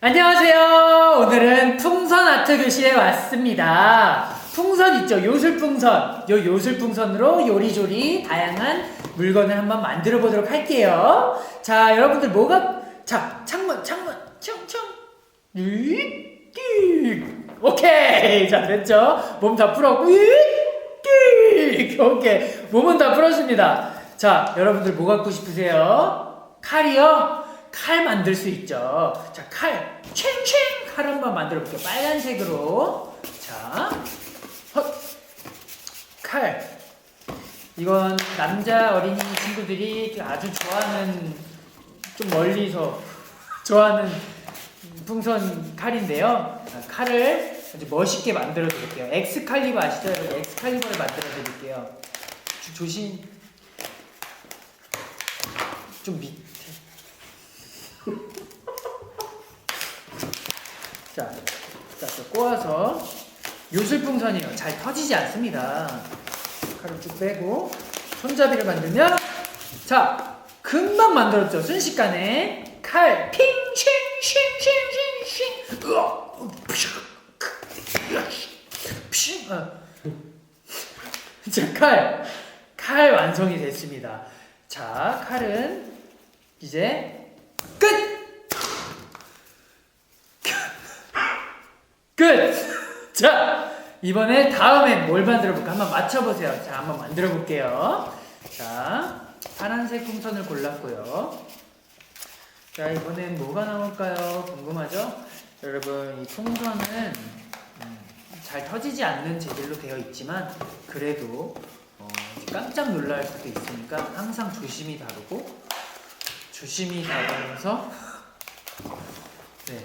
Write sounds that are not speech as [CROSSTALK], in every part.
안녕하세요. 오늘은 풍선 아트 교실에 왔습니다. 풍선 있죠? 요술풍선. 요 요술풍선으로 요리조리 다양한 물건을 한번 만들어 보도록 할게요. 자, 여러분들 뭐가 자, 창문, 창문, 청청. 오케이. 자, 됐죠? 몸 다 풀었고. 오케이. 몸은 다 풀었습니다. 자, 여러분들 뭐 갖고 싶으세요? 칼이요? 칼 만들 수 있죠. 자, 칼. 챙챙! 칼 한번 만들어 볼게요. 빨간색으로. 자, 헛. 칼. 이건 남자 어린이 친구들이 아주 좋아하는, 좀 멀리서 좋아하는 풍선 칼인데요. 자, 칼을 아주 멋있게 만들어 드릴게요. 엑스칼리버 아시죠? 엑스칼리버를 만들어 드릴게요. 조- 조심. 좀 밑에. 자, 자, 또 꼬아서 요술풍선이에요. 잘 터지지 않습니다. 칼을 쭉 빼고 손잡이를 만들면 자, 금방 만들었죠. 순식간에 칼 핑 싱 싱 싱 싱 싱 으아 핑 어. 자, 칼. 칼 완성이 됐습니다. 자, 칼은 이제 끝! 끝! 자, 이번에 다음엔 뭘 만들어 볼까? 한번 맞춰보세요. 자, 한번 만들어 볼게요. 자, 파란색 풍선을 골랐고요. 자, 이번엔 뭐가 나올까요? 궁금하죠? 여러분, 이 풍선은 음, 잘 터지지 않는 재질로 되어 있지만 그래도 어, 깜짝 놀랄 수도 있으니까 항상 조심히 다루고 조심히 다루면서 [LAUGHS] 네,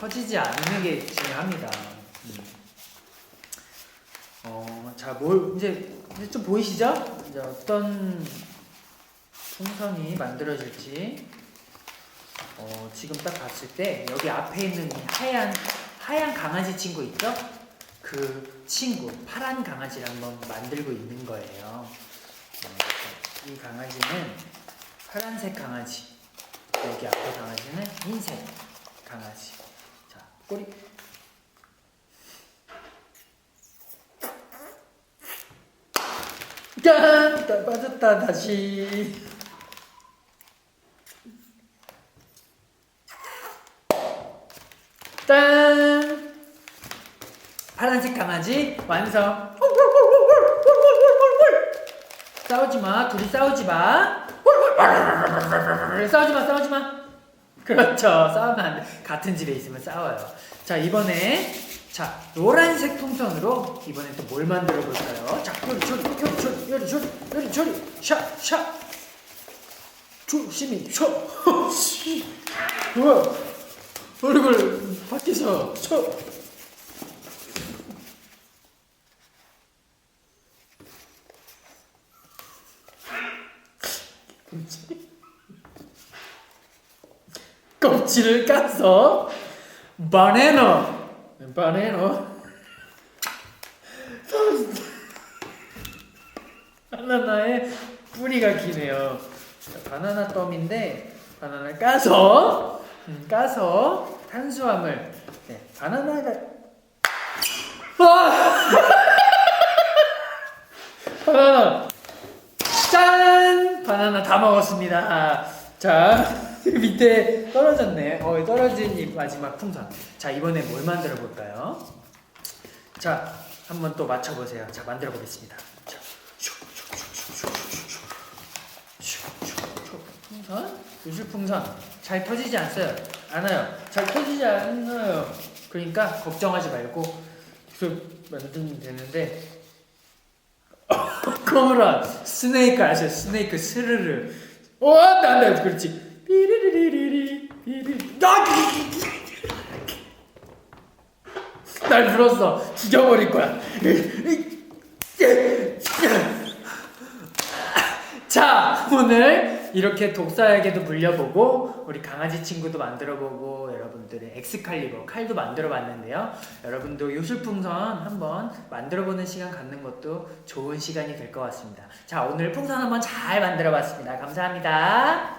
터지지 않는 게 중요합니다. 음. 어, 자, 뭘 이제, 이제 좀 보이시죠? 이제 어떤 풍선이 만들어질지 어, 지금 딱 봤을 때 여기 앞에 있는 이 하얀 하얀 강아지 친구 있죠? 그 친구 파란 강아지를 한번 만들고 있는 거예요. 어, 이 강아지는 파란색 강아지 여기 앞에 강아지는 흰색 강아지. 자, 꼬리. 짠! 다 빠졌다, 다시. 짠! 파란색 강아지 완성. 싸우지 마, 둘이 싸우지 마. 싸우지 마, 싸우지 마. 그렇죠. 싸우면 안 돼. 같은 집에 있으면 싸워요. 자, 이번에 자, 노란색 풍선으로 이번에 또뭘 만들어 볼까요? 자, 천천히 샷, 샷. 조심히 셔. 뭐야? 얼굴 밖에서 쳐. 껍질을 깠어 바네노 바네노 바나나의 뿌리가 기네요 자, 바나나 껌인데 바나나를 까서 음, 까서 탄수화물 네, 바나나가 와! 바나나 [LAUGHS] 짠! 바나나 다 먹었습니다. 자, [LAUGHS] 밑에 떨어졌네. 어, 떨어진 이 마지막 풍선. 자, 이번에 뭘 만들어 볼까요? 자, 한번 또 맞춰보세요. 자, 만들어 보겠습니다. 풍선? 요술 풍선. 잘 터지지 않어요. 않아요. 잘 터지지 않아요. 그러니까 걱정하지 말고 계속 만들면 되는데 [COUGHS] 코브라 스네이크 아세요? 스네이크 스르르 오 안돼 안돼 그렇지 삐리리리리리 삐리 아! 날 불었어 죽여버릴 거야 자 오늘 이렇게 독사에게도 물려보고 우리 강아지 친구도 만들어보고 여러분들의 엑스칼리버 칼도 만들어봤는데요. 여러분도 요술풍선 한번 만들어보는 시간 갖는 것도 좋은 시간이 될 것 같습니다. 자 오늘 풍선 한번 잘 만들어봤습니다. 감사합니다